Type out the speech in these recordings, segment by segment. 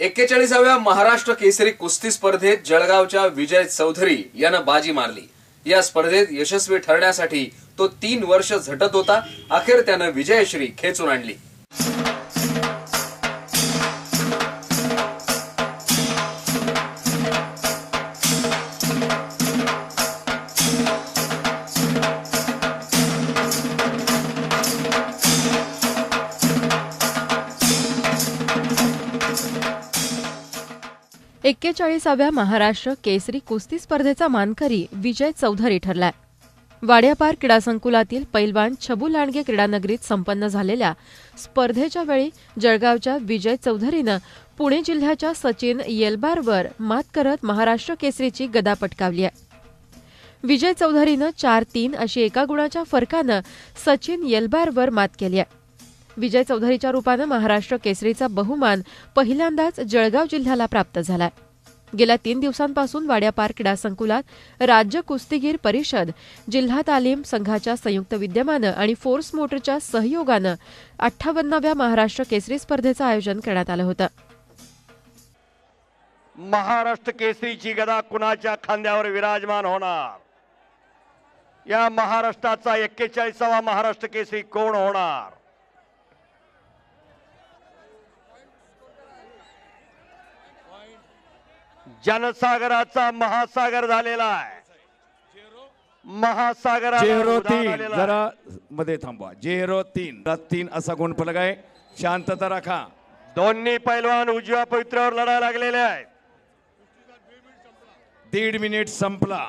एक्केचाळीसाव्या महाराष्ट्र केसरी कुस्ती स्पर्धेत जळगावच्या विजय चौधरी यानं बाजी मारली. या स्पर्धेत यशस्वी ठरण्यासाठी तो तीन वर्ष झटत होता. अखेर त्यानं विजयश्री खेचून आणली. एक्केचाळीसाव्या महाराष्ट्र केसरी कुस्ती स्पर्धेचा मानकरी विजय चौधरी ठरलाय. वाड्यापार क्रीडा संकुलातील पैलवान छबू लांडगे क्रीडानगरीत संपन्न झालेल्या स्पर्धेच्या वेळी जळगावच्या विजय चौधरीनं पुणे जिल्ह्याच्या सचिन येलबारवर मात करत महाराष्ट्र केसरीची गदा पटकावली आहे. विजय चौधरीनं चार तीन अशी एका गुणाच्या फरकानं सचिन येलबारवर मात केली आहे. विजय चौधरीच्या रूपानं महाराष्ट्र केसरीचा बहुमान पहिल्यांदाच जळगाव जिल्ह्याला प्राप्त झालाय. गेल्या तीन दिवसांपासून वाड्यापार क्रीडा संकुलात राज्य कुस्तीगीर परिषद जिल्हा तालीम संघाच्या संयुक्त विद्यमानं आणि फोर्स मोटरच्या सहयोगानं अठ्ठावन्नाव्या महाराष्ट्र केसरी स्पर्धेचं आयोजन करण्यात आलं होतं. महाराष्ट्र केसरीची गदा कुणाच्या खांद्यावर विराजमान होणार? या महाराष्ट्राचा एक्केचाळीसावा महाराष्ट्र केसरी कोण होणार? जनसागराचा महासागर झालेला आहे. महासागराला जेरो उधाण तीन. जरा मध्ये थांबवा. जेरो तीन तीन असा गुणफलक आहे. शांतता राखा. दोन्ही पैलवान उजव्या पवित्र्यावर लढायला लागलेले आहेत. दीड मिनिट संपला.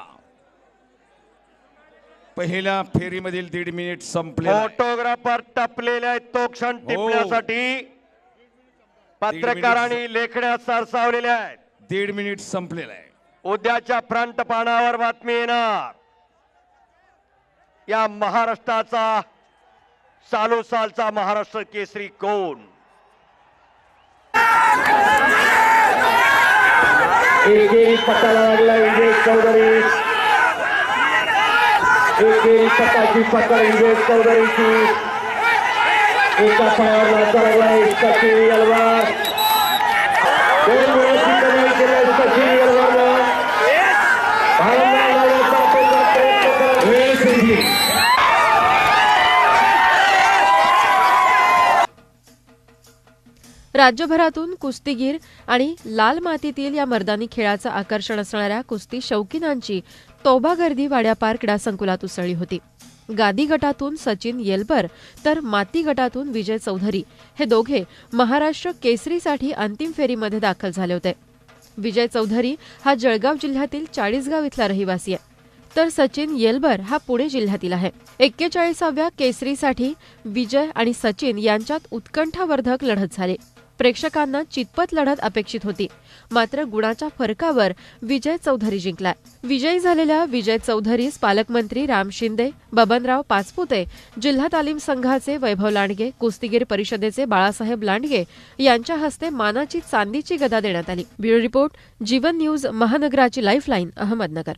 पहिल्या फेरीमधील दीड मिनिट संपले फोटोग्राफर टपलेले आहेत. तो क्षण हो. टिपण्यासाठी पत्रकारांनी लेखण्या सरसावलेल्या आहेत. दीड मिनिट संपलेला आहे. उद्याच्या फ्रंट पानावर बातमी येणार. या महाराष्ट्राचा चालू सालचा महाराष्ट्र केसरी कोण? एकेरी पटाला लागला विजय चौधरी. एकेरी पटाची पकड विजय चौधरीची. एका पायावर नाचा लागलाय सचिन यलवार वेळ राज्यभरातून कुस्तीगीर आणि लाल मातीतील या मर्दानी खेळाचं आकर्षण असणाऱ्या कुस्ती शौकीनांची तोबा गर्दी वाड्यापार क्रीडा संकुलात उसळली होती. गादी गटातून सचिन येलबर तर माती गटातून विजय चौधरी हे दोघे महाराष्ट्र केसरीसाठी अंतिम फेरीमध्ये दाखल झाले होते. विजय चौधरी हा जळगाव जिल्ह्यातील चाळीसगाव इथला रहिवासी आहे. तर सचिन येलबर हा पुणे जिल्ह्यातील आहे. एक्केचाळीसाव्या केसरीसाठी विजय आणि सचिन यांच्यात उत्कंठावर्धक लढत झाली. प्रेक्षकांना चितपत लढत अपेक्षित होती. मात्र गुणाच्या फरकावर विजय चौधरी जिंकलाय. विजयी झालेल्या विजय चौधरीस पालकमंत्री राम शिंदे बबनराव पाचपुते जिल्हा तालीम संघाचे वैभव लांडगे कुस्तीगीर परिषदेचे बाळासाहेब लांडगे यांच्या हस्ते मानाची चांदीची गदा देण्यात आली. ब्युरो रिपोर्ट जीवन न्यूज महानगराची लाईफलाईन अहमदनगर.